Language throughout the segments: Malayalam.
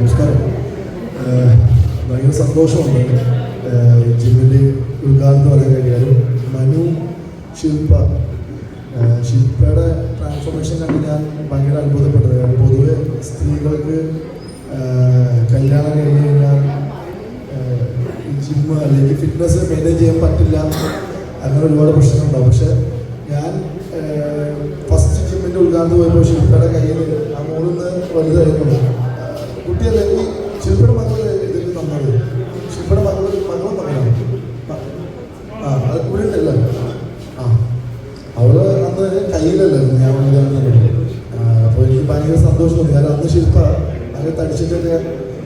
നമസ്കാരം. ഭയങ്കര സന്തോഷമുണ്ട് ജിമ്മിന്റെ ഉദ്ഘാടനം പറയാൻ കഴിയാലും മനു ശില്പ ശില്പയുടെ ട്രാൻസ്ഫോർമേഷൻ കണ്ട് ഞാൻ ഭയങ്കര അത്ഭുതപ്പെട്ടത്. കാരണം പൊതുവെ സ്ത്രീകൾക്ക് കല്യാണം കഴിഞ്ഞ് കഴിഞ്ഞാൽ ജിമ്മ് അല്ലെങ്കിൽ ഫിറ്റ്നസ് മെയിന്റെയിൻ ചെയ്യാൻ പറ്റില്ല. അങ്ങനെ ഒരുപാട് പ്രശ്നങ്ങളുണ്ടാവും പക്ഷെ ഞാൻ ഫസ്റ്റ് ജിമ്മിന്റെ ഉദ്ഘാടനം പോയപ്പോൾ ശില്പയുടെ കയ്യിൽ ആ മോളിന്ന് വലുതായിരുന്നു കുട്ടിയല്ലേ ഈ ശില്പയുടെ മകൾ ഇതിന് തന്നത് ശില്പയുടെ മകൾ മകളും മകനാണ് ആ അത് കൂടെ ആ അവൾ അന്ന് കയ്യിലല്ലായിരുന്നു ഞാൻ ഉദ്ഘാടനം അപ്പോൾ എനിക്ക് ഭയങ്കര സന്തോഷം കാരണം അന്ന് ശില്പ അങ്ങനെ തടിച്ചിട്ടൊക്കെ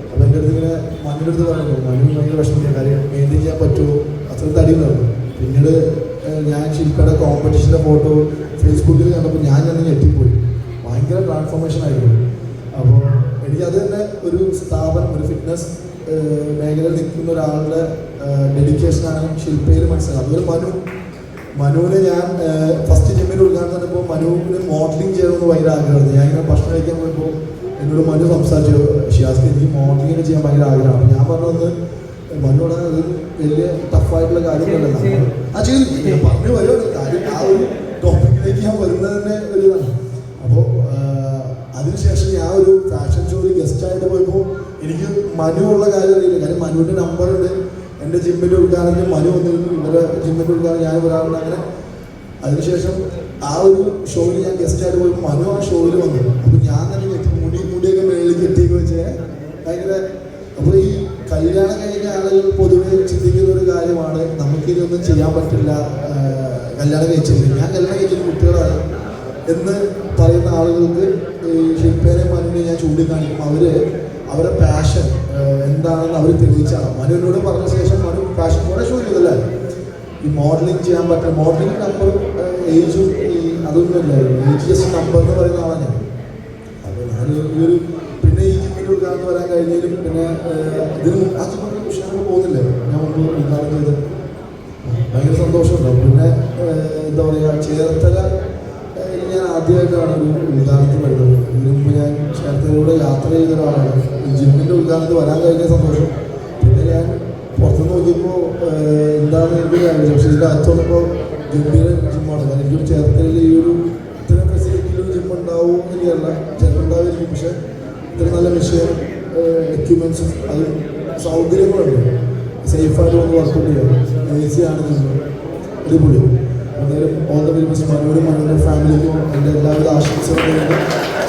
അപ്പം എന്റെ അടുത്ത് ഇങ്ങനെ മണ്ണിന്റെ അടുത്ത് പറഞ്ഞു മണ്ണിന് ഭയങ്കര വിഷമിക്കുക കാര്യം മെയിന്റെയിൻ ചെയ്യാൻ പറ്റുമോ? അത്ര തടിയുണ്ടാവും പിന്നീട് ഞാൻ ശില്പയുടെ കോമ്പറ്റീഷന്റെ ഫോട്ടോ ഫേസ്ബുക്കിൽ കണ്ടപ്പോൾ ഞാൻ തന്നെ ഞെട്ടിപ്പോയി. ഭയങ്കര ട്രാൻസ്ഫോർമേഷൻ ആയിരുന്നു. അപ്പോൾ എനിക്കത് തന്നെ ഒരു സ്ഥാപനം ഒരു ഫിറ്റ്നസ് മേഖലയിൽ നിൽക്കുന്ന ഒരാളുടെ ഡെഡിക്കേഷനാണ് ശില്പയിൽ മനസ്സിലായത് അതുപോലെ മനു മനുവിനെ ഞാൻ ഫസ്റ്റ് ജിമ്മിൽ ഉദ്ഘാടനം തന്നപ്പോൾ മനുവിന് മോഡലിംഗ് ചെയ്യണമെന്ന് ഭയങ്കര ആഗ്രഹമായിരുന്നു. ഞാൻ ഇങ്ങനെ ഭക്ഷണം കഴിക്കാൻ പോയപ്പോൾ എന്നോട് മനു സംസാരിച്ചു ഷിയാസ്ക്ക് എനിക്ക് മോഡലിംഗ് ചെയ്യാൻ ഭയങ്കര ആഗ്രഹമാണ്. ഞാൻ പറഞ്ഞത് മനുവിടെ അത് വലിയ ടഫായിട്ടുള്ള കാര്യങ്ങളല്ല ആ ചെയ്തു പറഞ്ഞു വരുവാണ്. കാര്യം ആ ഒരു ടോപ്പിക്കിലേക്ക് ഞാൻ വരുന്നത് തന്നെ ഒരു ഇതാണ്. അപ്പോൾ അതിനുശേഷം ഞാൻ ഒരു ഫാഷൻ ഷോയിൽ ഗസ്റ്റായിട്ട് പോയപ്പോൾ എനിക്ക് മനു ഉള്ള കാര്യം അറിയില്ല. കാര്യം മനുവിന്റെ നമ്പറുണ്ട് എന്റെ ജിമ്മിന്റെ ഉദ്ഘാടനത്തിൽ മനു വന്നിരുന്നു. ഇവരെ ജിമ്മിന്റെ ഉദ്ഘാടനം ഞാൻ ഒരാളുണ്ട് അങ്ങനെ അതിനുശേഷം ആ ഒരു ഷോയിൽ ഞാൻ ഗസ്റ്റായിട്ട് പോയപ്പോൾ മനു ആ ഷോയിൽ വന്നു. അപ്പോൾ ഞാൻ തന്നെ ഞെട്ടി മുടി മുടിയൊക്കെ മേളിൽ കെട്ടിയൊക്കെ വെച്ച് ഭയങ്കര അപ്പോൾ ഈ കല്യാണം കഴിഞ്ഞ ആളുകൾ പൊതുവെ ചിന്തിക്കുന്ന ഒരു കാര്യമാണ്. നമുക്കിതൊന്നും ചെയ്യാൻ പറ്റില്ല. കല്യാണം കഴിച്ചില്ല ഞാൻ കല്യാണം കഴിച്ചൊരു കുട്ടികളാണ് എന്ന് ആളുകൾക്ക് ഈ ശില്പേനെ മനുവിനെ ഞാൻ ചൂണ്ടിക്കാണിക്കും. അവർ അവരുടെ പാഷൻ എന്താണെന്ന് അവർ തെളിയിച്ചാണ്. മനുവിനോട് പറഞ്ഞ ശേഷം മനു പാഷൻ കൂടെ ഷോ ഈ മോഡലിംഗ് ചെയ്യാൻ പറ്റും മോഡലിംഗ് നമ്പർ ഏജും ഈ അതൊന്നുമല്ല. ഏജ് ജസ്റ്റ് നമ്പർ എന്ന് പറയുന്ന ആളാണ് ഞാൻ. അപ്പോൾ ഞാൻ ഈ ഒരു പിന്നെ ഈ ജിമ്മിൽ കാണുന്ന വരാൻ കഴിഞ്ഞാലും പിന്നെ ഇതിന് അച്ഛൻ പറഞ്ഞ വിഷയങ്ങൾ പോകുന്നില്ല? ഞാൻ മുമ്പ് ഉദ്ഘാടനം ചെയ്ത് ഭയങ്കര സന്തോഷമുണ്ടാവും പിന്നെ എന്താ പറയുക ചേർത്തല ആദ്യമായിട്ടാണ് ഒരു ഉദ്ഘാടനത്തിൽ വരുന്നത്. ഇതിനു മുമ്പ് ഞാൻ ക്ഷേത്രത്തിലൂടെ യാത്ര ചെയ്ത ഒരാളാണ്. ജിമ്മിന്റെ ഉദ്ഘാടനത്തിൽ വരാൻ കഴിഞ്ഞ സന്തോഷം. പിന്നെ ഞാൻ പുറത്ത് നോക്കിയപ്പോൾ എന്താണ് എനിക്ക് അറിയില്ല പക്ഷേ ഇതിന്റെ അകത്ത് വന്നപ്പോൾ ഗംഭീര ജിമ്മാണ്. കാരണം എനിക്കൊരു ചേർത്തലയിൽ ഈ ഒരു ഇത്തരം ഫെസിലിറ്റിയിലൊരു ജിം ഉണ്ടാവും എന്നല്ല ചിലപ്പോൾ ഉണ്ടാവില്ല. പക്ഷേ ഇത്ര നല്ല മെഷീൻ എക്യുപ്മെൻസും അത് സൗകര്യങ്ങളുണ്ട്. സേഫായിട്ട് വന്ന് വർക്കൗട്ട് ചെയ്യാം. ജിം അടിപൊളി. എന്തായാലും ഓൾ ദ വെരി മച്ച് മനോരും മനോരുടെ ഫാമിലിക്കും എന്റെ എല്ലാവിധ ആശംസകളും.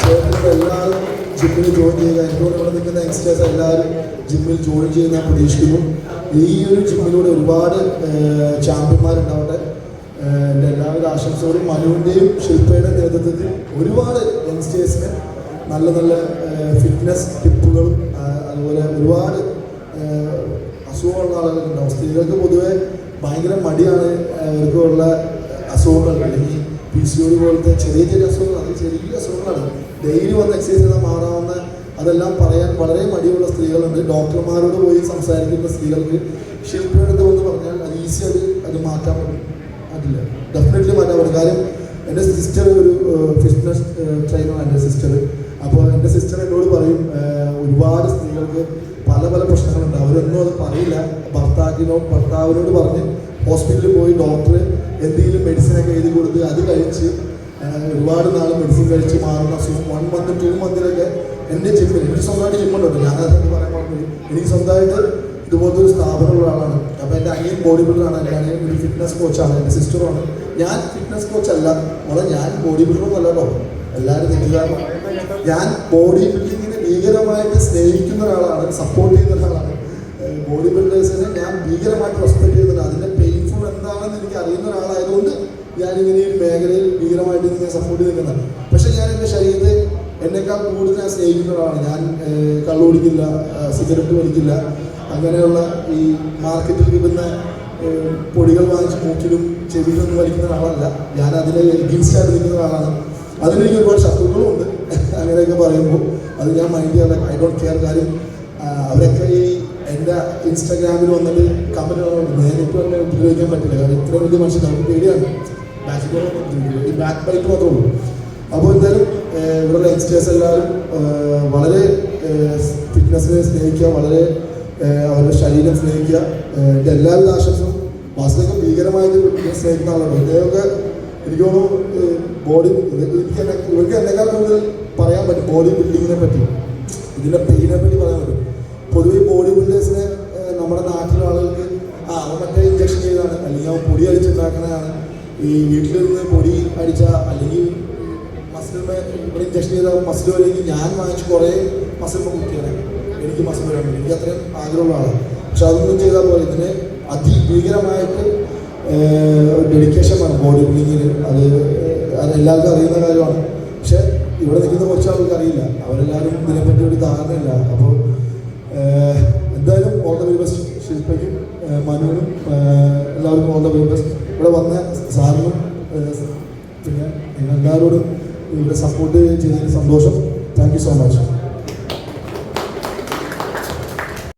ചേർത്തിട്ട് എല്ലാവരും ജിമ്മിൽ ജോയിൻ ചെയ്യുക. എന്നോട് ഇവിടെ നിൽക്കുന്ന യങ്സ്റ്റേഴ്സ് എല്ലാവരും ജിമ്മിൽ ജോയിൻ ചെയ്യുന്ന പ്രതീക്ഷിക്കുന്നു. ഈ ഒരു ജിമ്മിലൂടെ ഒരുപാട് ചാമ്പ്യന്മാരുണ്ടാവട്ടെ. എന്റെ എല്ലാവിധ ആശംസകളും മനുവിന്റെയും ശില്പയുടെ നേതൃത്വത്തിൽ ഒരുപാട് യങ്സ്റ്റേഴ്സിന് നല്ല നല്ല ഫിറ്റ്നസ് ടിപ്പുകളും അതുപോലെ ഒരുപാട് അസുഖമുള്ള ആളുകളുണ്ടാവും സ്ത്രീകൾക്ക് പൊതുവെ ഭയങ്കര മടിയാണ് അവർക്കുള്ള അസുഖങ്ങൾ അല്ലെങ്കിൽ പി സി ഒ പോലത്തെ ചെറിയ ചെറിയ അസുഖങ്ങൾ അത് ചെറിയ അസുഖങ്ങളാണ്. ഡെയിലി വന്ന് എക്സസൈസ് ചെയ്താൽ മാറാവുന്ന അതെല്ലാം പറയാൻ വളരെ മടിയുള്ള സ്ത്രീകളുണ്ട്. ഡോക്ടർമാരോട് പോയി സംസാരിക്കുന്ന സ്ത്രീകൾക്ക് ശില്പയുടെ എന്ന് പറഞ്ഞാൽ അത് ഈസി അത് അത് മാറ്റാൻ പറ്റും. പറ്റില്ല ഡെഫിനറ്റ്ലി മാറ്റാൻ പറ്റും. കാര്യം എന്റെ സിസ്റ്റർ ഒരു ഫിറ്റ്നസ് ട്രെയിനറാണ് എന്റെ സിസ്റ്റർ അപ്പോൾ എന്റെ സിസ്റ്റർ എന്നോട് പറയും ഒരുപാട് സ്ത്രീകൾക്ക് പല പല പ്രശ്നങ്ങളുണ്ട്. അവരൊന്നും അത് പറയില്ല. ഭർത്താക്കിനോ ഭർത്താവിനോട് പറഞ്ഞ് ഹോസ്പിറ്റലിൽ പോയി ഡോക്ടർ എന്തെങ്കിലും മെഡിസിനൊക്കെ എഴുതി കൊടുത്ത് അത് കഴിച്ച് ഒരുപാട് നാൾ മെഡിസിൻ കഴിച്ച് മാറുന്ന അസുഖം വൺ മന്ത് ടു മന്തിലൊക്കെ എന്റെ ജിമ്മിൽ എനിക്ക് സ്വന്തമായിട്ട് ജിമ്മുണ്ട് ഞാൻ അതൊക്കെ പറയാൻ പറഞ്ഞു എനിക്ക് സ്വന്തമായിട്ട് ഇതുപോലത്തെ ഒരു സ്ഥാപനമുള്ള ആളാണ് അപ്പോൾ എന്റെ അനിയൻ ബോഡി ബിൽഡറാണ് ഞാൻ ഒരു ഫിറ്റ്നസ് കോച്ചാണ് എന്റെ സിസ്റ്ററുമാണ് ഞാൻ ഫിറ്റ്നസ് കോച്ചല്ല മോളെ ഞാൻ ബോഡി ബിൽഡറും അല്ല എല്ലാവരും തെറ്റിദ്ധാരണ ഞാൻ ബോഡി ബിൽഡിങ്ങിനെ ഭീകരമായിട്ട് സ്നേഹിക്കുന്ന ഒരാളാണ് സപ്പോർട്ട് ചെയ്യുന്ന ഒരാളാണ്. ബോഡി ബിൽഡേഴ്സിനെ ഞാൻ ഭീകരമായിട്ട് റെസ്പെക്ട് ചെയ്യുന്നുണ്ട്. അതിന്റെ പെയിൻഫുൾ എന്താണെന്ന് എനിക്ക് അറിയുന്ന ഒരാളായതുകൊണ്ട് ഞാൻ ഇങ്ങനെ ഈ മേഖലയിൽ ഭീകരമായിട്ട് ഇങ്ങനെ സപ്പോർട്ട് ചെയ്യുന്നതാണ് പക്ഷേ ഞാൻ എന്റെ ശരീരത്തെ എന്നെക്കാൾ കൂടുതൽ ഞാൻ സ്നേഹിക്കുന്ന ഒരാളാണ്. ഞാൻ കള്ളു കുടിക്കില്ല സിഗരറ്റ് വലിക്കില്ല. അങ്ങനെയുള്ള ഈ മാർക്കറ്റിൽ കിട്ടുന്ന പൊടികൾ വാങ്ങിച്ച് മൂക്കിലും ചെവിയിലൊന്നും വലിക്കുന്ന ഒരാളല്ല. ഞാൻ അതിനെ എഗിൻസ്റ്റായിട്ട് നിൽക്കുന്ന ഒരാളാണ്. അതിനെനിക്ക് ഒരുപാട് ശത്രുക്കളും ഉണ്ട് അങ്ങനെയൊക്കെ പറയുമ്പോൾ അത് ഞാൻ മൈൻഡ് ചെയ്യാൻ ഐ ഡോണ്ട് കെയർ കാര്യം അവരൊക്കെ ഈ എന്റെ ഇൻസ്റ്റാഗ്രാമിൽ വന്നിട്ട് കമന്റ് നേരിട്ട് തന്നെ ഉപയോഗിക്കാൻ പറ്റില്ല. കാരണം ഇത്രയും വലിയ മനുഷ്യൻ നമുക്ക് പേടിയാണ്. ബാക്ക് ഈ ബാക്ക് ബൈക്ക് മാത്രമേ ഉള്ളൂ. അപ്പോൾ എന്തായാലും ഇവരുടെ യങ്സ്റ്റേഴ്സ് എല്ലാവരും വളരെ ഫിറ്റ്നസ്സിനെ സ്നേഹിക്കുക വളരെ അവരുടെ ശരീരം സ്നേഹിക്കുക. എന്റെ എല്ലാവിധ ആശംസും വാസ്തവം ഭീകരമായിട്ട് സ്നേഹിക്കുന്ന ആളാണ്. ഇദ്ദേഹമൊക്കെ എനിക്ക് തോന്നുന്നു ബോഡി എനിക്ക് ഇവർക്ക് എന്നെക്കാൾ കൂടുതൽ പറയാൻ പറ്റും ബോഡി ബിൽഡിങ്ങിനെ പറ്റി. ഇതിന്റെ പെയിനെ പറ്റി പറയാൻ പറ്റും. പൊതുവേ ബോഡി ബിൽഡേഴ്സിനെ നമ്മുടെ നാട്ടിലെ ആളുകൾക്ക് ആ മറ്റേ ഇഞ്ചക്ഷൻ ചെയ്തതാണ് അല്ലെങ്കിൽ അവൻ പൊടി അടിച്ചുണ്ടാക്കുന്നതാണ് ഈ വീട്ടിൽ നിന്ന് പൊടി അടിച്ച അല്ലെങ്കിൽ മസിൽ ഇവിടെ ഇഞ്ചക്ഷൻ ചെയ്ത മസിൽ വരെയെങ്കിൽ ഞാൻ വാങ്ങിച്ച് കുറേ മസിൽ കുത്തിയാണ് എനിക്ക് മസിൽ വരാൻ എനിക്ക് അത്രയും ആഗ്രഹമുള്ള ആളാണ്. പക്ഷെ അതൊന്നും ചെയ്താൽ പോലെ ഇതിന് അതിഭീകരമായിട്ട് ഡെഡിക്കേഷൻ വേണം ബോഡി ബിൽഡിങ്ങിൽ അത് അത് എല്ലാവർക്കും അറിയുന്ന കാര്യമാണ്. പക്ഷെ ഇവിടെ നിൽക്കുന്ന കുറച്ച് ആൾക്ക് അറിയില്ല. അവരെല്ലാവരും ഇതിനെപ്പറ്റി ഒരു ധാരണയില്ല. അപ്പോൾ എന്തായാലും ഓൾ ദ വെരി ബെസ്റ്റ് ശില്പയ്ക്കും മനുവിനും എല്ലാവർക്കും ഓൾ ദ വെരി ബെസ്റ്റ് ഇവിടെ വന്ന സാറിനും പിന്നെ നിങ്ങൾ എല്ലാവരോടും ഇവിടെ സപ്പോർട്ട് ചെയ്തതിന് സന്തോഷം. Thank you so much